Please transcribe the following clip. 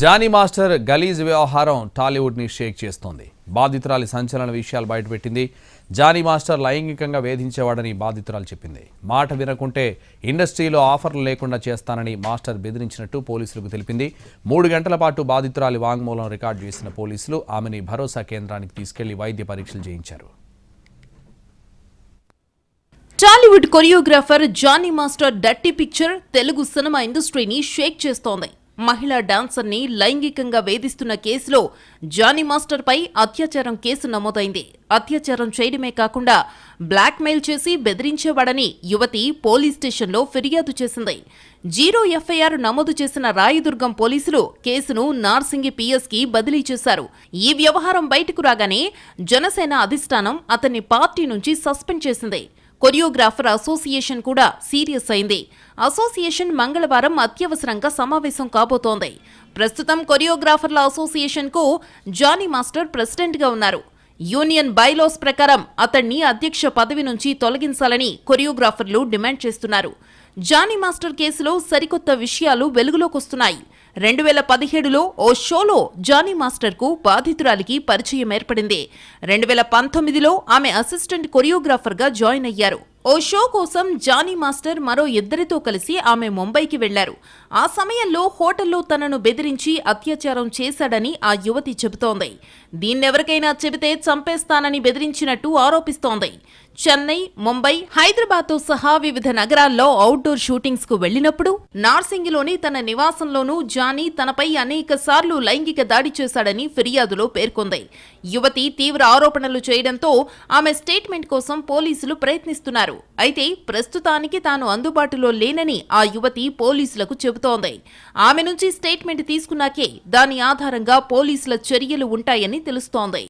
Johnny master గలీజ్ వ్యవహారం టాలీవుడ్ని షేక్ చేస్తోంది. బాధితురాలి సంచలన విషయాలు బయటపెట్టింది. జానీ మాస్టర్ లైంగికంగా వేధించేవాడని బాధితురాలు చెప్పింది. మాట వినకుంటే ఇండస్ట్రీలో ఆఫర్లు లేకుండా చేస్తానని మాస్టర్ బెదిరించినట్టు పోలీసులకు తెలిపింది. మూడు గంటల పాటు బాధితురాలి వాంగ్మూలం రికార్డు చేసిన పోలీసులు ఆమెని భరోసా కేంద్రానికి తీసుకెళ్ళి వైద్య పరీక్షలు చేయించారు. Tollywood choreographer Johnny master dirty picture Telugu cinema ఇండస్ట్రీని షేక్ చేస్తోంది. మహిళా డాన్సర్ని లైంగికంగా వేధిస్తున్న కేసులో జానీ మాస్టర్పై అత్యాచారం కేసు నమోదైంది. అత్యాచారం చేయడమే కాకుండా బ్లాక్మెయిల్ చేసి బెదిరించేవాడని యువతి పోలీస్ స్టేషన్లో ఫిర్యాదు చేసింది. జీరో ఎఫ్ఐఆర్ నమోదు చేసిన రాయదుర్గం పోలీసులు కేసును నార్సింగి పిఎస్కి బదిలీ చేశారు. ఈ వ్యవహారం బయటకు రాగానే జనసేన అధిష్టానం అతన్ని పార్టీ నుంచి సస్పెండ్ చేసింది. కొరియోగ్రాఫర్ అసోసియేషన్ కూడా సీరియస్ అయింది. అసోసియేషన్ మంగళవారం అత్యవసరంగా సమావేశం కాబోతోంది. ప్రస్తుతం కొరియోగ్రాఫర్ల అసోసియేషన్కు జానీ మాస్టర్ ప్రెసిడెంట్గా ఉన్నారు. యూనియన్ బైలాస్ ప్రకారం అతన్ని అధ్యక్ష పదవి నుంచి తొలగించాలని కొరియోగ్రాఫర్లు డిమాండ్ చేస్తున్నారు. జానీ మాస్టర్ కేసులో సరికొత్త విషయాలు వెలుగులోకొస్తున్నాయి రెండు వేల పదిహేడులో ఓ షోలో జానీ మాస్టర్కు బాధితురాలికి పరిచయం ఏర్పడింది. రెండు వేల పంతొమ్మిదిలో ఆమె అసిస్టెంట్ కొరియోగ్రాఫర్గా జాయిన్ అయ్యారు. ఓ షో కోసం జానీ మాస్టర్ మరో ఇద్దరితో కలిసి ఆమె ముంబైకి వెళ్ళారు. ఆ సమయంలో హోటల్లో తనను బెదిరించి అత్యాచారం చేశాడని ఆ యువతి చెబుతోంది. దీన్నెవరికైనా చెబితే చంపేస్తానని బెదిరించినట్టు ఆరోపిస్తోంది. చెన్నై ముంబై హైదరాబాద్తో సహా వివిధ నగరాల్లో అవుట్డోర్ షూటింగ్స్కు వెళ్ళినప్పుడు నార్సింగిలోని తన నివాసంలోనూ జానీ తనపై అనేక సార్లు లైంగిక దాడి చేశాడని ఫిర్యాదులో పేర్కొంది. యువతి తీవ్ర ఆరోపణలు చేయడంతో ఆమె స్టేట్మెంట్ కోసం పోలీసులు ప్రయత్నిస్తున్నారు. అయితే ప్రస్తుతానికి తాను అందుబాటులో లేనని ఆ యువతి పోలీసులకు చెబుతోంది. ఆమె నుంచి స్టేట్మెంట్ తీసుకున్నాకే దాని ఆధారంగా పోలీసుల చర్యలు ఉంటాయని తెలుస్తోంది.